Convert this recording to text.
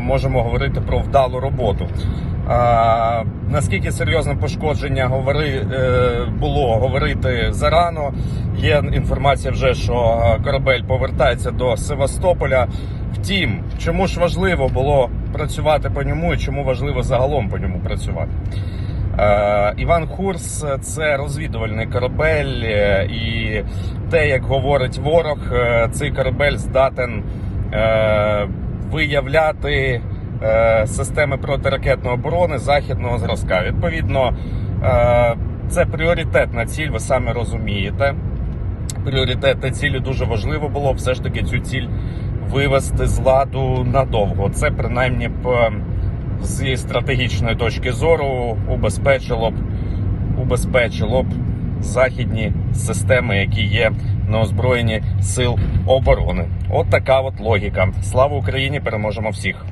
можемо говорити про вдалу роботу. А, наскільки серйозне пошкодження говори, е, було говорити зарано. Є інформація вже, що корабель повертається до Севастополя. Втім, чому ж важливо було працювати по ньому і чому важливо загалом по ньому працювати? Е, Іван Хурс це розвідувальний корабель, е, і те, як говорить ворог, е, цей корабель здатен е, виявляти е, системи протиракетної оборони західного зразка. Відповідно, е, це пріоритетна ціль, ви самі розумієте. Пріоритетна цілі дуже важливо було все ж таки цю ціль вивести з ладу надовго. Це принаймні б е, зі стратегічної точки зору убезпечило б убезпечило б західні системи, які є на озброєнні сил оборони. От така от логіка. Слава Україні! Переможемо всіх!